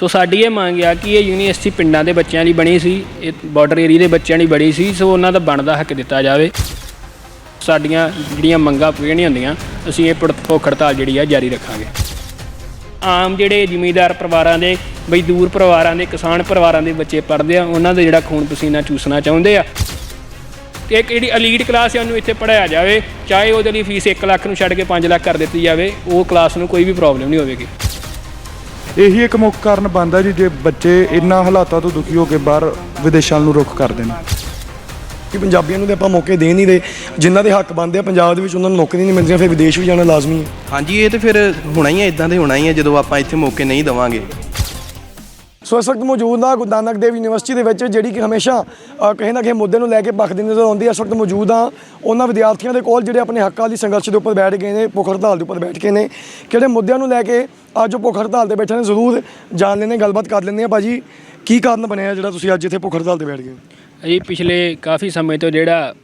ਸੋ ਸਾਡੀ ਇਹ ਮੰਗ ਆ ਕਿ ਇਹ ਯੂਨੀਵਰਸਿਟੀ ਪਿੰਡਾਂ ਦੇ ਬੱਚਿਆਂ ਲਈ ਬਣੀ ਸੀ, ਇਹ ਬਾਰਡਰ ਏਰੀਆ ਦੇ ਬੱਚਿਆਂ ਲਈ ਬਣੀ ਸੀ ਸੋ ਉਹਨਾਂ ਦਾ ਬਣਦਾ ਹੱਕ ਦਿੱਤਾ ਜਾਵੇ। ਸਾਡੀਆਂ ਜਿਹੜੀਆਂ ਮੰਗਾਂ ਪੂਰੀਆਂ ਨਹੀਂ ਹੁੰਦੀਆਂ, ਅਸੀਂ ਇਹ ਭੁੜ- ਭੁੱਖ ਹੜਤਾਲ ਜਿਹੜੀ ਆ, ਜਾਰੀ ਰੱਖਾਂਗੇ। ਆਮ ਜਿਹੜੇ ਜ਼ਿਮੀਂਦਾਰ ਪਰਿਵਾਰਾਂ ਦੇ ਮਜ਼ਦੂਰ ਪਰਿਵਾਰਾਂ ਦੇ, ਕਿਸਾਨ ਪਰਿਵਾਰਾਂ ਦੇ ਬੱਚੇ ਪੜ੍ਹਦੇ ਆ, ਉਹਨਾਂ ਦਾ ਜਿਹੜਾ ਖੂਨ ਪਸੀਨਾ ਚੂਸਣਾ ਚਾਹੁੰਦੇ ਆ। ਤੇ ਇੱਕ ਜਿਹੜੀ ਅਲੀਟ ਕਲਾਸ ਹੈ ਉਹਨੂੰ ਇੱਥੇ ਪੜਾਇਆ ਜਾਵੇ, ਚਾਹੇ ਉਹਦੇ ਲਈ ਫੀਸ 1 ਲੱਖ ਨੂੰ ਛੱਡ ਕੇ 5 ਲੱਖ ਕਰ ਦਿੱਤੀ ਜਾਵੇ, ਉਹ ਕਲਾਸ ਨੂੰ ਕੋਈ ਵੀ ਪ੍ਰੋਬਲਮ ਨਹੀਂ ਹੋਵੇਗੀ। ਇਹੀ ਇੱਕ ਮੁੱਖ ਕਾਰਨ ਬਣਦਾ ਜੀ ਜੇ ਬੱਚੇ ਇਨ੍ਹਾਂ ਹਾਲਾਤਾਂ ਤੋਂ ਦੁਖੀ ਹੋ ਕੇ ਬਾਹਰ ਵਿਦੇਸ਼ਾਂ ਨੂੰ ਰੁਖ ਕਰਦੇ ਨੇ। ਕਿ ਪੰਜਾਬੀਆਂ ਨੂੰ ਤੇ ਆਪਾਂ ਮੌਕੇ ਦੇ ਨਹੀਂ ਰਹੇ ਜਿਨ੍ਹਾਂ ਦੇ ਹੱਕ ਬਣਦੇ ਆ ਪੰਜਾਬ ਦੇ ਵਿੱਚ ਉਹਨਾਂ ਨੂੰ ਨੌਕਰੀ ਨਹੀਂ ਮਿਲਦੀਆਂ ਫਿਰ ਵਿਦੇਸ਼ ਵੀ ਜਾਣਾ ਲਾਜ਼ਮੀ ਹੈ। ਹਾਂਜੀ ਇਹ ਤੇ ਫਿਰ ਹੋਣਾ ਹੀ ਹੈ ਇਦਾਂ ਦੇ ਹੋਣਾ ਹੀ ਹੈ ਜਦੋਂ ਆਪਾਂ ਇੱਥੇ ਮੌਕੇ ਨਹੀਂ ਦਵਾਂਗੇ। ਸੋ ਇਸ ਵਕਤ ਮੌਜੂਦ ਆ ਗੁਰੂ ਨਾਨਕ ਦੇਵ ਯੂਨੀਵਰਸਿਟੀ ਦੇ ਵਿੱਚ ਜਿਹੜੀ ਕਿ ਹਮੇਸ਼ਾ ਅ, ਕਿਸੇ ਨਾ ਕਿਸੇ ਮੁੱਦੇ ਨੂੰ ਲੈ ਕੇ ਭਖਦੀ ਨਜ਼ਰ ਆਉਂਦੀ ਹੈ। ਇਸ ਵਕਤ ਮੌਜੂਦ ਆ ਉਹਨਾਂ ਵਿਦਿਆਰਥੀਆਂ ਦੇ ਕੋਲ ਜਿਹੜੇ ਆਪਣੇ ਹੱਕਾਂ ਦੀ ਸੰਘਰਸ਼ ਦੇ ਉੱਪਰ ਬੈਠ ਗਏ ਨੇ ਭੁੱਖ ਹੜਤਾਲ ਦੇ ਉੱਪਰ ਬੈਠ ਕੇ ਨੇ ਕਿਹੜੇ ਮੁੱਦਿਆਂ ਨੂੰ ਲੈ ਕੇ ਅੱਜ ਭੁੱਖ ਹੜਤਾਲ ਤੇ ਬੈਠੇ ਨੇ, ਜ਼ਰੂਰ ਜਾਣ ਲੈਣੇ ਗੱਲਬਾਤ ਕਰ ਲੈਂਦੇ ਆ। ਭਾਜੀ, ਕੀ ਕਾਰਨ ਬਣਿਆ ਜਿਹੜਾ ਤੁਸੀਂ ਅੱਜ ਇੱਥੇ ਭੁੱਖ ਹੜਤਾਲ ਤੇ ਬੈਠ ਗਏ ਜੀ ਪਿਛਲੇ ਕਾਫੀ ਸਮੇਂ ਤੋਂ ਜਿਹੜਾ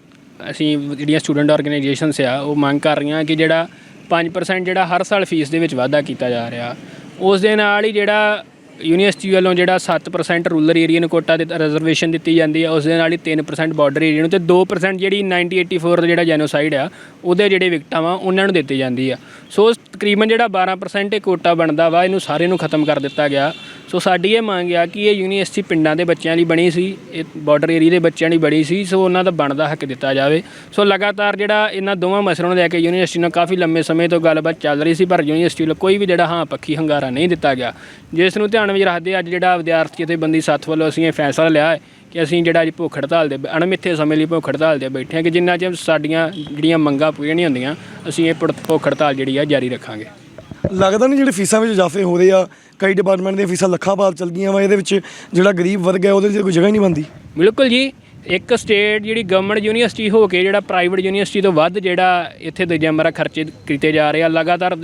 ਅਸੀਂ ਜਿਹੜੀਆਂ ਸਟੂਡੈਂਟ ਆਰਗੇਨਾਈਜੇਸ਼ਨਸ ਆ, ਉਹ ਮੰਗ ਕਰ ਰਹੀਆਂ ਕਿ ਜਿਹੜਾ 5% ਜਿਹੜਾ ਹਰ ਸਾਲ ਫੀਸ ਦੇ ਵਿੱਚ ਵਾਧਾ ਕੀਤਾ ਜਾ ਰਿਹਾ। ਉਸ ਦੇ ਨਾਲ ਹੀ ਜਿਹੜਾ ਯੂਨੀਵਰਸਿਟੀ ਵੱਲੋਂ ਜਿਹੜਾ 7% ਰੂਰਲ ਏਰੀਆ ਨੂੰ ਕੋਟਾ ਦੇ ਰਿਜ਼ਰਵੇਸ਼ਨ ਦਿੱਤੀ ਜਾਂਦੀ ਹੈ, ਉਸ ਦੇ ਨਾਲ ਹੀ 3% ਬਾਰਡਰ ਏਰੀਆ ਨੂੰ ਤੇ 2% ਜਿਹੜੀ 1984 ਦਾ ਜਿਹੜਾ ਜੈਨੋਸਾਈਡ ਆ, ਉਹਦੇ ਜਿਹੜੇ ਵਿਕਟਾਂ ਵਾ ਉਹਨਾਂ ਨੂੰ ਦਿੱਤੀ ਜਾਂਦੀ ਆ। ਸੋ ਤਕਰੀਬਨ ਜਿਹੜਾ 12% ਇਹ ਕੋਟਾ ਬਣਦਾ ਵਾ, ਇਹਨੂੰ ਸਾਰੇ ਨੂੰ ਖਤਮ ਕਰ ਦਿੱਤਾ ਗਿਆ। ਸੋ ਸਾਡੀ ਇਹ ਮੰਗ ਆ ਕਿ ਇਹ ਯੂਨੀਵਰਸਿਟੀ ਪਿੰਡਾਂ ਦੇ ਬੱਚਿਆਂ ਲਈ ਬਣੀ ਸੀ, ਇਹ ਬਾਰਡਰ ਏਰੀਆ ਦੇ ਬੱਚਿਆਂ ਲਈ ਬਣੀ ਸੀ ਸੋ ਉਹਨਾਂ ਦਾ ਬਣਦਾ ਹੱਕ ਦਿੱਤਾ ਜਾਵੇ। ਸੋ ਲਗਾਤਾਰ ਜਿਹੜਾ ਇਹਨਾਂ ਦੋਵਾਂ ਮਸਲਿਆਂ ਨੂੰ ਲੈ ਕੇ ਯੂਨੀਵਰਸਿਟੀ ਨਾਲ ਕਾਫੀ ਲੰਮੇ ਸਮੇਂ ਤੋਂ ਗੱਲਬਾਤ ਚੱਲ ਰਹੀ ਸੀ, ਪਰ ਯੂਨੀਵਰਸਿਟੀ ਵੱਲੋਂ ਕੋਈ ਵੀ ਜਿਹੜਾ ਹਾਂ ਪੱਖੀ ਹੰਗਾਰਾ ਨਹੀਂ ਦਿੱਤਾ ਗਿਆ। ਜਿਸ ਨੂੰ ਧਿਆਨ ਵਿੱਚ ਰੱਖਦੇ ਅੱਜ ਜਿਹੜਾ ਵਿਦਿਆਰਥੀ ਜਥੇਬੰਦੀ ਸੱਥ ਵੱਲੋਂ ਅਸੀਂ ਇਹ ਫੈਸਲਾ ਲਿਆ ਹੈ ਕਿ ਅਸੀਂ ਜਿਹੜਾ ਅੱਜ ਭੁੱਖ ਹੜਤਾਲ ਦੇ ਅਣਮਿੱਥੇ ਸਮੇਂ ਲਈ ਭੁੱਖ ਹੜਤਾਲ ਦੇ ਬੈਠੇ ਹਾਂ ਕਿ ਜਿੰਨਾ ਚਿਰ ਸਾਡੀਆਂ ਜਿਹੜੀਆਂ ਮੰਗਾਂ ਪੂਰੀਆਂ ਨਹੀਂ ਹੁੰਦੀਆਂ, ਅਸੀਂ ਇਹ ਭੁੜ- ਭੁੱਖ ਹੜਤਾਲ ਜਿਹੜੀ ਆ ਜਾਰੀ ਰੱਖਾਂਗੇ। ਲੱਗਦਾ ਨਹੀਂ ਜਿਹੜੇ ਫੀਸਾਂ ਵਿੱਚ ਇਜ਼ਾਫੇ ਹੋ ਰਹੇ ਆ, ਕਈ ਡਿਪਾਰਟਮੈਂਟ ਦੀਆਂ ਫੀਸਾਂ ਲੱਖਾਂ ਬਾਅਦ ਚੱਲ ਗਈਆਂ ਵਾ, ਇਹਦੇ ਵਿੱਚ ਜਿਹੜਾ ਗਰੀਬ ਵਰਗ ਹੈ ਉਹਦੇ ਲਈ ਕੋਈ ਜਗ੍ਹਾ ਹੀ ਨਹੀਂ ਬਣਦੀ। ਬਿਲਕੁਲ ਜੀ, ਇੱਕ ਸਟੇਟ ਜਿਹੜੀ ਗਵਰਨਮੈਂਟ ਯੂਨੀਵਰਸਿਟੀ ਹੋ ਕੇ ਜਿਹੜਾ ਪ੍ਰਾਈਵੇਟ ਯੂਨੀਵਰਸਿਟੀ ਤੋਂ ਵੱਧ ਜਿਹੜਾ ਇੱਥੇ ਦੂਜਿਆਂ ਮਰਾ ਖਰਚੇ ਕੀਤੇ ਜਾ ਰਹੇ ਆ, ਲਗਾਤਾਰ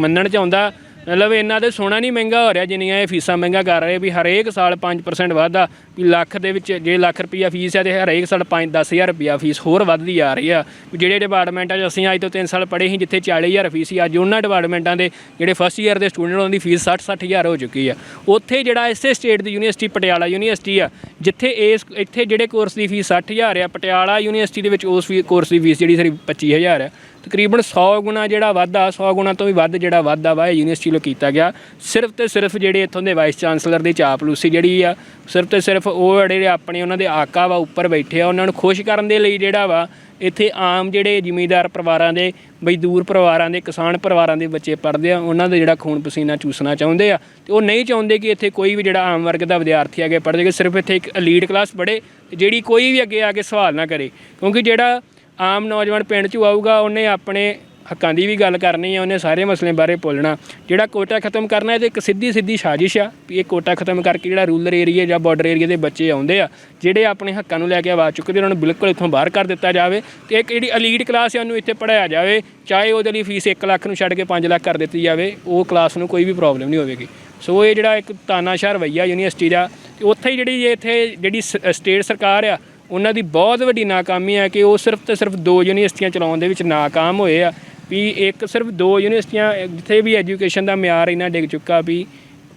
ਮੰਨਣ ਚ ਆਉਂਦਾ, ਮਤਲਬ ਇਹਨਾਂ ਦੇ ਸੋਨਾ ਨਹੀਂ ਮਹਿੰਗਾ ਹੋ ਰਿਹਾ, ਜਿੰਨੀਆਂ ਇਹ ਫੀਸਾਂ ਮਹਿੰਗਾ ਕਰ ਰਹੇ ਵੀ ਹਰੇਕ ਸਾਲ 5% ਵਾਧਾ ਵੀ ਲੱਖ ਦੇ ਵਿੱਚ ਜੇ ਲੱਖ ਰੁਪਈਆ ਫੀਸ ਹੈ ਤੇ ਹਰੇਕ ਸਾਲ 5 10000 ਰੁਪਈਆ ਫੀਸ ਹੋਰ ਵੱਧਦੀ ਆ ਰਹੀ ਆ। ਵੀ ਜਿਹੜੇ ਡਿਪਾਰਟਮੈਂਟਾਂ 'ਚ ਅਸੀਂ ਅੱਜ ਤੋਂ 3 ਸਾਲ ਪੜ੍ਹੇ ਸੀ, ਜਿੱਥੇ 40000 ਫੀਸ ਸੀ, ਅੱਜ ਉਹਨਾਂ ਡਿਪਾਰਟਮੈਂਟਾਂ ਦੇ ਜਿਹੜੇ ਫਸਟ ਈਅਰ ਦੇ ਸਟੂਡੈਂਟ ਉਹਨਾਂ ਦੀ ਫੀਸ 60 60000 ਹੋ ਚੁੱਕੀ ਆ। ਉੱਥੇ ਜਿਹੜਾ ਇਸੇ ਸਟੇਟ ਦੀ ਯੂਨੀਵਰਸਿਟੀ, ਪਟਿਆਲਾ ਯੂਨੀਵਰਸਿਟੀ ਆ, ਜਿੱਥੇ ਇਸ, ਇੱਥੇ ਜਿਹੜੇ ਕੋਰਸ ਦੀ ਫੀਸ 60000 ਆ, ਪਟਿਆਲਾ ਯੂਨੀਵਰਸਿਟੀ ਦੇ ਵਿੱਚ ਉਸ ਫੀ ਕੋਰਸ ਦੀ ਫੀਸ ਜਿਹੜੀ ਸਾਰੀ 25000 ਆ। ਤਕਰੀਬਨ 100 ਗੁਣਾ ਜਿਹੜਾ ਵਾਧਾ 100 ਗੁਣਾ ਤੋਂ ਵੀ ਵੱਧ ਜਿਹੜਾ ਵਾਧਾ ਵਾ ਯੂਨੀਵਰਸਿਟੀ ਵੱਲੋਂ ਕੀਤਾ ਗਿਆ। ਸਿਰਫ ਤੇ ਸਿਰਫ ਜਿਹੜੇ ਇੱਥੋਂ ਦੇ ਵਾਈਸ ਚਾਂਸਲਰ ਦੀ ਚਾਪਲੂਸੀ ਜਿਹੜੀ ਆ, ਸਿਰਫ ਤੇ ਸਿਰਫ ਉਹ ਜਿਹੜੇ ਆਪਣੇ ਉਹਨਾਂ ਦੇ ਆਕਾ ਵਾ ਉੱਪਰ ਬੈਠੇ ਆ, ਉਹਨਾਂ ਨੂੰ ਖੁਸ਼ ਕਰਨ ਦੇ ਲਈ ਜਿਹੜਾ ਵਾ, ਇੱਥੇ ਆਮ ਜਿਹੜੇ ਜ਼ਿਮੀਂਦਾਰ ਪਰਿਵਾਰਾਂ ਦੇ, ਮਜ਼ਦੂਰ ਪਰਿਵਾਰਾਂ ਦੇ, ਕਿਸਾਨ ਪਰਿਵਾਰਾਂ ਦੇ ਬੱਚੇ ਪੜ੍ਹਦੇ ਆ, ਉਹਨਾਂ ਦਾ ਜਿਹੜਾ ਖੂਨ ਪਸੀਨਾ ਚੂਸਣਾ ਚਾਹੁੰਦੇ ਆ। ਤੇ ਉਹ ਨਹੀਂ ਚਾਹੁੰਦੇ ਕਿ ਇੱਥੇ ਕੋਈ ਵੀ ਜਿਹੜਾ ਆਮ ਵਰਗ ਦਾ ਵਿਦਿਆਰਥੀ ਅੱਗੇ ਪੜ੍ਹ ਜਾਵੇ ਸਿਰਫ ਇੱਥੇ ਇੱਕ ਅਲੀਟ ਕਲਾਸ ਪੜ੍ਹੇ ਜਿਹੜੀ ਕੋਈ ਵੀ ਅੱਗੇ ਆ ਕੇ ਸਵਾਲ ਨਾ ਕਰੇ। ਕਿਉਂਕਿ ਜਿਹੜਾ ਆਮ ਨੌਜਵਾਨ ਪਿੰਡ 'ਚ ਆਊਗਾ, ਉਹਨੇ ਆਪਣੇ ਹੱਕਾਂ ਦੀ ਵੀ ਗੱਲ ਕਰਨੀ ਆ, ਉਹਨੇ ਸਾਰੇ ਮਸਲੇ ਬਾਰੇ ਬੋਲਣਾ। ਜਿਹੜਾ ਕੋਟਾ ਖਤਮ ਕਰਨਾ, ਇਹ ਤੇ ਇੱਕ ਸਿੱਧੀ ਸਿੱਧੀ ਸਾਜ਼ਿਸ਼ ਆ ਵੀ ਇਹ ਕੋਟਾ ਖਤਮ ਕਰਕੇ ਜਿਹੜਾ ਰੂਰਲ ਏਰੀਆ ਜਾਂ ਬਾਰਡਰ ਏਰੀਆ ਦੇ ਬੱਚੇ ਆਉਂਦੇ ਆ, ਜਿਹੜੇ ਆਪਣੇ ਹੱਕਾਂ ਨੂੰ ਲੈ ਕੇ ਆਵਾਜ਼ ਚੁੱਕਦੇ ਉਹਨਾਂ ਨੂੰ ਬਿਲਕੁਲ ਇੱਥੋਂ ਬਾਹਰ ਕਰ ਦਿੱਤਾ ਜਾਵੇ ਤੇ ਇੱਕ ਜਿਹੜੀ ਅਲੀਟ ਕਲਾਸ ਆ, ਉਹਨੂੰ ਇੱਥੇ ਪੜਾਇਆ ਜਾਵੇ, ਚਾਹੇ ਉਹਦੇ ਲਈ ਫੀਸ 1 ਲੱਖ ਨੂੰ ਛੱਡ ਕੇ 5 ਲੱਖ ਕਰ ਦਿੱਤੀ ਜਾਵੇ, ਉਹ ਕਲਾਸ ਨੂੰ ਕੋਈ ਵੀ ਪ੍ਰੋਬਲਮ ਨਹੀਂ ਹੋਵੇਗੀ। ਸੋ ਇਹ ਜਿਹੜਾ ਇੱਕ ਤਾਨਾਸ਼ਾਹ ਰਵਈਆ ਯੂਨੀਵਰਸਿਟੀ ਦਾ, ਤੇ ਉੱਥੇ ਹੀ ਜਿਹੜੀ ਇੱਥੇ ਜਿਹੜੀ ਸ- ਸਟੇਟ ਸਰਕਾਰ ਆ, ਉਹਨਾਂ ਦੀ ਬਹੁਤ ਵੱਡੀ ਨਾਕਾਮੀ ਹੈ ਕਿ ਉਹ ਸਿਰਫ ਤੇ ਸਿਰਫ ਦੋ ਯੂਨੀਵਰਸਿਟੀਆਂ ਚਲਾਉਣ ਦੇ ਵਿੱਚ ਨਾਕਾਮ ਹੋਏ ਆ। ਵੀ ਇੱਕ ਸਿਰਫ ਦੋ ਯੂਨੀਵਰਸਿਟੀਆਂ, ਜਿੱਥੇ ਵੀ ਐਜੂਕੇਸ਼ਨ ਦਾ ਮਿਆਰ ਇੰਨਾ ਡਿੱਗ ਚੁੱਕਾ ਵੀ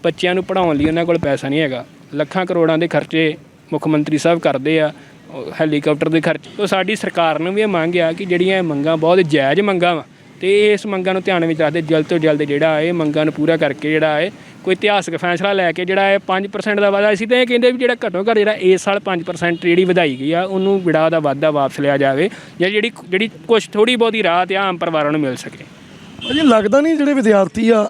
ਬੱਚਿਆਂ ਨੂੰ ਪੜ੍ਹਾਉਣ ਲਈ ਉਹਨਾਂ ਕੋਲ ਪੈਸਾ ਨਹੀਂ ਹੈਗਾ। ਲੱਖਾਂ ਕਰੋੜਾਂ ਦੇ ਖਰਚੇ ਮੁੱਖ ਮੰਤਰੀ ਸਾਹਿਬ ਕਰਦੇ ਆ, ਉਹ ਹੈਲੀਕਾਪਟਰ ਦੇ ਖਰਚੇ। ਤੋਂ ਸਾਡੀ ਸਰਕਾਰ ਨੂੰ ਵੀ ਇਹ ਮੰਗ ਆ ਕਿ ਜਿਹੜੀਆਂ ਇਹ ਮੰਗਾਂ ਬਹੁਤ ਜਾਇਜ਼ ਮੰਗਾਂ ਵਾ ਤੇ ਇਸ ਮੰਗਾਂ ਨੂੰ ਧਿਆਨ ਵਿੱਚ ਰੱਖਦੇ ਜਲਦ ਤੋਂ ਜਲਦ ਜਿਹੜਾ ਇਹ ਮੰਗਾਂ ਨੂੰ ਪੂਰਾ ਕਰਕੇ ਜਿਹੜਾ ਹੈ ਕੋਈ ਇਤਿਹਾਸਕ ਫੈਸਲਾ ਲੈ ਕੇ ਜਿਹੜਾ ਹੈ 5% ਦਾ ਵਾਧਾ ਸੀ ਤੇ ਇਹ ਕਹਿੰਦੇ ਵੀ ਜਿਹੜਾ ਘੱਟੋ ਘੱਟ ਜਿਹੜਾ ਇਸ ਸਾਲ 5% ਜਿਹੜੀ ਵਧਾਈ ਗਈ ਆ, ਉਹਨੂੰ ਵਿੜਾ ਦਾ ਵਾਧਾ ਵਾਪਸ ਲਿਆ ਜਾਵੇ ਜਾਂ ਜਿਹੜੀ ਜਿਹੜੀ ਕੁਝ ਥੋੜੀ ਬਹੁਤੀ ਰਾਹਤ ਆਮ ਪਰਿਵਾਰਾਂ ਨੂੰ ਮਿਲ ਸਕੇ। ਅਜੇ ਲੱਗਦਾ ਨਹੀਂ ਜਿਹੜੇ ਵਿਦਿਆਰਥੀ ਆ,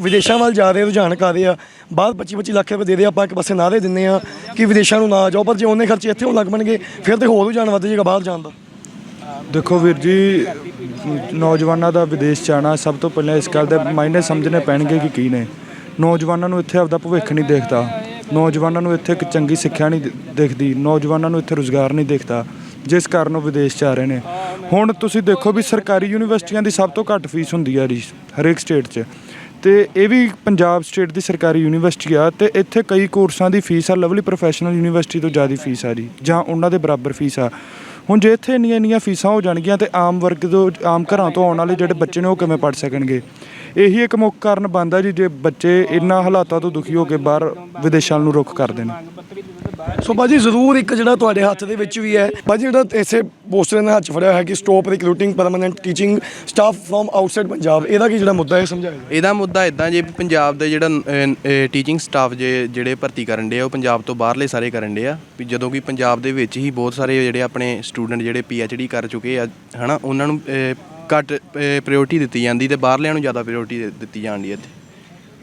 ਵਿਦੇਸ਼ਾਂ ਵੱਲ ਜਾ ਰਹੇ ਰੁਝਾਨ ਕਰ ਰਹੇ ਆ। ਬਾਅਦ 25 25 ਲੱਖ ਰੁਪਏ ਦੇ ਦੇ ਆਪਾਂ ਇੱਕ ਪਾਸੇ ਨਾਰੇ ਦਿੰਨੇ ਆ ਕਿ ਵਿਦੇਸ਼ਾਂ ਨੂੰ ਨਾ ਜਾਓ, ਪਰ ਜੇ ਉਹਨੇ ਖਰਚੇ ਇੱਥੇ ਹੋਣ ਲੱਗ ਪਣਗੇ, ਫਿਰ ਤੇ ਹੋਰ ਰੁਝਾਨ ਵੱਧ ਜਾਏਗਾ ਬਾਹਰ ਜਾਣ ਦਾ। ਦੇਖੋ ਵੀਰ ਜੀ, ਨੌਜਵਾਨਾਂ ਦਾ ਵਿਦੇਸ਼ ਜਾਣਾ ਸਭ ਤੋਂ ਪਹਿਲਾਂ ਇਸ ਗੱਲ ਦੇ ਮਾਇਨੇ ਸਮਝਣੇ ਪੈਣਗੇ ਕਿ ਕੀ ਨੇ। ਨੌਜਵਾਨਾਂ ਨੂੰ ਇੱਥੇ ਆਪਦਾ ਭਵਿੱਖ ਨਹੀਂ ਦੇਖਦਾ। ਨੌਜਵਾਨਾਂ ਨੂੰ ਇੱਥੇ ਇੱਕ ਚੰਗੀ ਸਿੱਖਿਆ ਨਹੀਂ ਦਿ- ਦਿਖਦੀ। ਨੌਜਵਾਨਾਂ ਨੂੰ ਇੱਥੇ ਰੁਜ਼ਗਾਰ ਨਹੀਂ ਦਿਖਦਾ, ਜਿਸ ਕਾਰਨ ਉਹ ਵਿਦੇਸ਼ ਜਾ ਰਹੇ ਨੇ। ਹੁਣ ਤੁਸੀਂ ਦੇਖੋ ਵੀ ਸਰਕਾਰੀ ਯੂਨੀਵਰਸਿਟੀਆਂ ਦੀ ਸਭ ਤੋਂ ਘੱਟ ਫੀਸ ਹੁੰਦੀ ਆ ਜੀ, ਹਰੇਕ ਸਟੇਟ 'ਚ। ਤੇ ਇਹ ਵੀ ਪੰਜਾਬ ਸਟੇਟ ਦੀ ਸਰਕਾਰੀ ਯੂਨੀਵਰਸਿਟੀ ਆ, ਤੇ ਇੱਥੇ ਕਈ ਕੋਰਸਾਂ ਦੀ ਫੀਸ ਆ, ਲਵਲੀ ਪ੍ਰੋਫੈਸ਼ਨਲ ਯੂਨੀਵਰਸਿਟੀ ਤੋਂ ਜ਼ਿਆਦਾ ਫੀਸ ਆ ਜੀ, ਜਾਂ ਉਹਨਾਂ ਦੇ ਬਰਾਬਰ ਫੀਸ ਆ। ਹੁਣ ਜੇ ਇੱਥੇ ਇੰਨੀਆਂ ਇੰਨੀਆਂ ਫੀਸਾਂ ਹੋ ਜਾਣਗੀਆਂ ਤੇ ਆਮ ਵਰਗ ਤੋਂ, ਆਮ ਘਰਾਂ ਤੋਂ ਆਉਣ ਵਾਲੇ ਜਿਹੜੇ ਬੱਚੇ ਨੇ ਉਹ ਕਿਵੇਂ ਪੜ ਸਕਣਗੇ? ਇਹੀ ਇੱਕ ਮੁੱਖ ਕਾਰਨ ਬਣਦਾ ਜੀ, ਜੇ ਬੱਚੇ ਇਹਨਾਂ ਹਾਲਾਤਾਂ ਤੋਂ ਦੁਖੀ ਹੋ ਕੇ ਬਾਹਰ ਵਿਦੇਸ਼ਾਂ ਨੂੰ ਰੁਖ ਕਰਦੇ ਨੇ। ਸੋ ਭਾਜੀ ਜ਼ਰੂਰ ਇੱਕ ਜਿਹੜਾ ਤੁਹਾਡੇ ਹੱਥ ਦੇ ਵਿੱਚ ਵੀ ਹੈ। ਭਾਜੀ ਜਿਹੜਾ ਇਸੇ ਪੋਸਟਰ ਨੇ ਹੱਥ 'ਚ ਫੜਿਆ ਹੈ ਕਿ stop recruiting permanent teaching staff from outside Punjab, ਇਹਦਾ ਕੀ ਜਿਹੜਾ ਮੁੱਦਾ ਹੈ, ਸਮਝਾਇਆ ਇਹਦਾ ਮੁੱਦਾ ਇਦਾਂ ਜੇ ਪੰਜਾਬ ਦੇ ਜਿਹੜਾ ਟੀਚਿੰਗ ਸਟਾਫ ਜੇ, ਜਿਹੜੇ ਭਰਤੀ ਕਰਨ ਦੇ ਆ, ਉਹ ਪੰਜਾਬ ਤੋਂ ਬਾਹਰਲੇ ਸਾਰੇ ਕਰਨ ਦੇ ਆ। ਵੀ ਜਦੋਂ ਕਿ ਪੰਜਾਬ ਦੇ ਵਿੱਚ ਹੀ ਬਹੁਤ ਸਾਰੇ ਜਿਹੜੇ ਆਪਣੇ ਸਟੂਡੈਂਟ ਜਿਹੜੇ ਡੀ ਕਰ ਚੁੱਕੇ ਆ, ਹਨਾ, ਉਹਨਾਂ ਨੂੰ ਘੱਟ ਪ੍ਰਾਇੋਰਟੀ ਦਿੱਤੀ ਜਾਂਦੀ ਤੇ ਬਾਹਰਲਿਆਂ ਨੂੰ ਜ਼ਿਆਦਾ ਪ੍ਰਾਇੋਰਟੀ ਦਿੱਤੀ ਜਾਂਦੀ ਹੈ ਇੱਥੇ।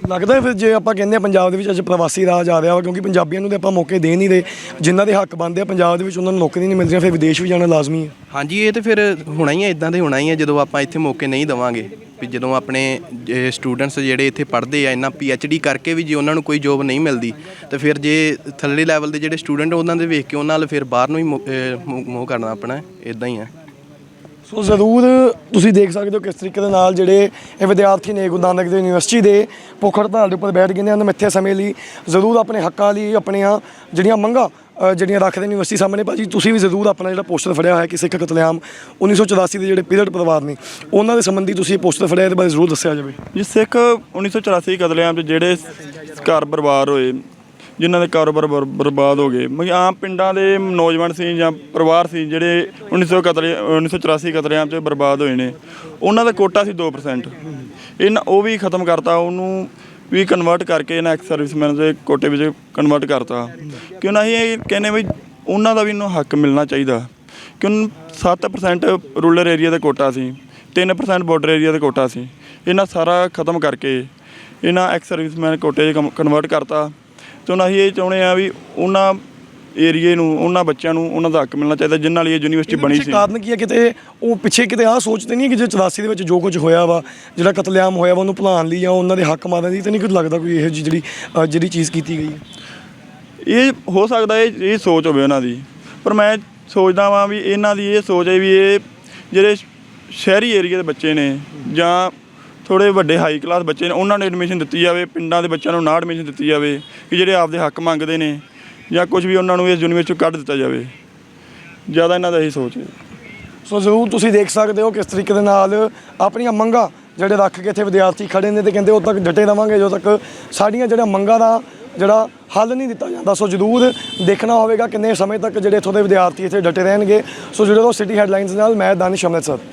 ਲੱਗਦਾ ਫਿਰ ਜੇ ਆਪਾਂ ਕਹਿੰਦੇ ਆ ਪੰਜਾਬ ਦੇ ਵਿੱਚ ਅੱਜ ਪ੍ਰਵਾਸੀ ਰਾਜ ਆ ਰਿਹਾ ਵਾ, ਕਿਉਂਕਿ ਪੰਜਾਬੀਆਂ ਨੂੰ ਤੇ ਆਪਾਂ ਮੌਕੇ ਦੇ ਨਹੀਂ ਰਹੇ, ਜਿਨ੍ਹਾਂ ਦੇ ਹੱਕ ਬਣਦੇ ਆ ਪੰਜਾਬ ਦੇ ਵਿੱਚ ਉਹਨਾਂ ਨੂੰ ਨੌਕਰੀ ਨਹੀਂ ਮਿਲ ਰਹੀ ਫਿਰ ਵਿਦੇਸ਼ ਵੀ ਜਾਣਾ ਲਾਜ਼ਮੀ ਹੈ। ਹਾਂਜੀ, ਇਹ ਤੇ ਫਿਰ ਹੋਣਾ ਹੀ ਹੈ ਇਦਾਂ ਦੇ ਹੋਣਾ ਹੀ ਹੈ, ਜਦੋਂ ਆਪਾਂ ਇੱਥੇ ਮੌਕੇ ਨਹੀਂ ਦਵਾਂਗੇ, ਵੀ ਜਦੋਂ ਆਪਣੇ ਸਟੂਡੈਂਟਸ ਜਿਹੜੇ ਇੱਥੇ ਪੜ੍ਹਦੇ ਆ ਇਹਨਾਂ ਡੀ ਕਰਕੇ ਵੀ ਜੇ ਉਹਨਾਂ ਨੂੰ ਕੋਈ ਜੋਬ ਨਹੀਂ ਮਿਲਦੀ, ਤੇ ਫਿਰ ਜੇ ਥੱਲੇ ਲੈਵਲ ਦੇ ਜਿਹੜੇ ਸਟੂਡੈਂਟ ਉਹਨਾਂ ਦੇ ਵੇਖ ਕੇ ਉਹਨਾਂ ਨਾਲ ਫਿਰ ਬਾਹਰ ਨੂੰ ਹੀ ਮੋਹ ਕਰਨਾ ਆਪਣਾ ਇਦਾਂ ਹੀ ਹੈ। ਸੋ ਜ਼ਰੂਰ ਤੁਸੀਂ ਦੇਖ ਸਕਦੇ ਹੋ ਕਿਸ ਤਰੀਕੇ ਦੇ ਨਾਲ ਜਿਹੜੇ ਇਹ ਵਿਦਿਆਰਥੀ ਨੇ ਗੁਰੂ ਨਾਨਕ ਦੇਵ ਯੂਨੀਵਰਸਿਟੀ ਦੇ ਭੁੱਖ ਹੜਤਾਲ ਦੇ ਉੱਪਰ ਬੈਠ ਗਏ ਨੇ, ਉਹਨਾਂ ਮਿੱਥੇ ਸਮੇਂ ਲਈ ਜ਼ਰੂਰ ਆਪਣੇ ਹੱਕਾਂ ਲਈ ਆਪਣੀਆਂ ਜਿਹੜੀਆਂ ਮੰਗਾਂ ਜਿਹੜੀਆਂ ਰੱਖਦੇ ਯੂਨੀਵਰਸਿਟੀ ਸਾਹਮਣੇ। ਭਾਜੀ, ਤੁਸੀਂ ਵੀ ਜ਼ਰੂਰ ਆਪਣਾ ਜਿਹੜਾ ਪੋਸਟਰ ਫੜਿਆ ਹੋਇਆ ਕਿ ਸਿੱਖ ਕਤਲੇਆਮ 1984 ਦੇ ਜਿਹੜੇ ਪੀਰੀਅਡ ਪਰਿਵਾਰ ਨੇ, ਉਹਨਾਂ ਦੇ ਸੰਬੰਧੀ ਤੁਸੀਂ ਇਹ ਪੋਸਟਰ ਫੜਿਆ, ਇਹਦੇ ਬਾਰੇ ਜ਼ਰੂਰ ਦੱਸਿਆ ਜਾਵੇ। ਜੀ, ਸਿੱਖ 1984 ਕਤਲੇਆਮ 'ਚ ਜਿਹੜੇ ਘਰ ਪਰਿਵਾਰ ਹੋਏ ਜਿਨ੍ਹਾਂ ਦੇ ਕਾਰੋਬਾਰ ਬਰ- ਬਰਬਾਦ ਹੋ ਗਏ। ਮਤਲਬ ਆਮ ਪਿੰਡਾਂ ਦੇ ਨੌਜਵਾਨ ਸੀ ਜਾਂ ਪਰਿਵਾਰ ਸੀ, ਜਿਹੜੇ 1900 ਕਤਲੇ 1984 ਕਤਲੇਆਮ 'ਚ ਬਰਬਾਦ ਹੋਏ ਨੇ, ਉਹਨਾਂ ਦਾ ਕੋਟਾ ਸੀ 2% ਇਹਨਾਂ ਉਹ ਵੀ ਖਤਮ ਕਰਤਾ, ਉਹਨੂੰ ਵੀ ਕਨਵਰਟ ਕਰਕੇ ਇਹਨਾਂ ਐਕਸ ਸਰਵਿਸਮੈਨ ਦੇ ਕੋਟੇ ਵਿੱਚ ਕਨਵਰਟ ਕਰਤਾ। ਕਿਉਂ ਨਾ ਅਸੀਂ ਇਹ ਕਹਿੰਦੇ ਵੀ ਉਹਨਾਂ ਦਾ ਵੀ ਇਹਨੂੰ ਹੱਕ ਮਿਲਣਾ ਚਾਹੀਦਾ। ਕਿਉਂ 7% ਰੂਰਲ ਏਰੀਆ ਦਾ ਕੋਟਾ ਸੀ 3% ਬਾਰਡਰ ਏਰੀਆ ਦਾ ਕੋਟਾ ਸੀ। ਇਹਨਾਂ ਸਾਰਾ ਖਤਮ ਕਰਕੇ ਇਹਨਾਂ ਐਕਸ ਸਰਵਿਸਮੈਨ ਕੋਟੇ 'ਚ ਕਨਵਰਟ ਕਰਤਾ। ਤੇ ਹੁਣ ਅਸੀਂ ਇਹ ਚਾਹੁੰਦੇ ਆ ਵੀ ਉਹਨਾਂ ਏਰੀਏ ਨੂੰ ਉਹਨਾਂ ਬੱਚਿਆਂ ਨੂੰ ਉਹਨਾਂ ਦਾ ਹੱਕ ਮਿਲਣਾ ਚਾਹੀਦਾ ਜਿਨ੍ਹਾਂ ਲਈ ਇਹ ਯੂਨੀਵਰਸਿਟੀ ਬਣੀ ਸੀ। ਕਾਰਨ ਕੀ ਹੈ? ਕਿਤੇ ਉਹ ਪਿੱਛੇ ਕਿਤੇ ਆਹ ਸੋਚਦੇ ਨਹੀਂ ਕਿ ਜੇ 84 ਦੇ ਵਿੱਚ ਜੋ ਕੁਝ ਹੋਇਆ ਵਾ ਜਿਹੜਾ ਕਤਲੇਆਮ ਹੋਇਆ ਵਾ ਉਹਨੂੰ ਭੁਲਾਉਣ ਲਈ ਜਾਂ ਉਹਨਾਂ ਦੇ ਹੱਕ ਮਾਰਨ ਲਈ ਤਾਂ ਨਹੀਂ ਕੁਝ ਲੱਗਦਾ ਕੋਈ ਇਹੋ ਜਿਹੀ ਜਿਹੜੀ ਜਿਹੜੀ ਚੀਜ਼ ਕੀਤੀ ਗਈ ਹੈ? ਇਹ ਹੋ ਸਕਦਾ ਇਹ ਇਹ ਸੋਚ ਹੋਵੇ ਉਹਨਾਂ ਦੀ। ਪਰ ਮੈਂ ਸੋਚਦਾ ਵਾਂ ਵੀ ਇਹਨਾਂ ਦੀ ਇਹ ਸੋਚ ਹੈ ਵੀ ਇਹ ਜਿਹੜੇ ਸ਼ਹਿਰੀ ਏਰੀਆ ਦੇ ਬੱਚੇ ਨੇ ਜਾਂ ਥੋੜੇ ਵੱਡੇ ਹਾਈ ਕਲਾਸ ਬੱਚੇ ਨੇ, ਉਹਨਾਂ ਨੂੰ ਐਡਮਿਸ਼ਨ ਦਿੱਤੀ ਜਾਵੇ, ਪਿੰਡਾਂ ਦੇ ਬੱਚਿਆਂ ਨੂੰ ਨਾ ਐਡਮਿਸ਼ਨ ਦਿੱਤੀ ਜਾਵੇ, ਕਿ ਜਿਹੜੇ ਆਪਦੇ ਹੱਕ ਮੰਗਦੇ ਨੇ, ਜਾਂ ਕੁਝ ਵੀ ਉਹਨਾਂ ਨੂੰ ਇਸ ਯੂਨੀਵਰਸਿਟੀ ਚੋਂ ਕੱਢ ਦਿੱਤਾ ਜਾਵੇ। ਜ਼ਿਆਦਾ ਇਹਨਾਂ ਦਾ ਇਹੀ ਸੋਚ ਹੈ। ਸੋ ਜ਼ਰੂਰ ਤੁਸੀਂ ਦੇਖ ਸਕਦੇ ਹੋ ਕਿਸ ਤਰੀਕੇ ਦੇ ਨਾਲ ਆਪਣੀਆਂ ਮੰਗਾਂ ਜਿਹੜੇ ਰੱਖ ਕੇ ਇੱਥੇ ਵਿਦਿਆਰਥੀ ਖੜੇ ਨੇ ਤੇ ਕਹਿੰਦੇ ਉਦੋਂ ਤੱਕ ਡਟੇ ਰਵਾਂਗੇ ਜਦੋਂ ਤੱਕ ਸਾਡੀਆਂ ਜਿਹੜਾ ਮੰਗਾਂ ਦਾ ਜਿਹੜਾ ਹੱਲ ਨਹੀਂ ਦਿੱਤਾ ਜਾਂਦਾ। ਸੋ ਜ਼ਰੂਰ ਦੇਖਣਾ ਹੋਵੇਗਾ ਕਿੰਨੇ ਸਮੇਂ ਤੱਕ ਜਿਹੜੇ ਇੱਥੋਂ ਦੇ ਵਿਦਿਆਰਥੀ ਇੱਥੇ ਡਟੇ ਰਹਿਣਗੇ। ਸੋ ਜੁੜੇ ਰਹੋ ਸਿਟੀ ਹੈਡਲਾਈਨਸ ਨਾਲ, ਮੈਂ ਦਾਨਿਸ਼ ਅੰਮ੍ਰਿਤਸਰ।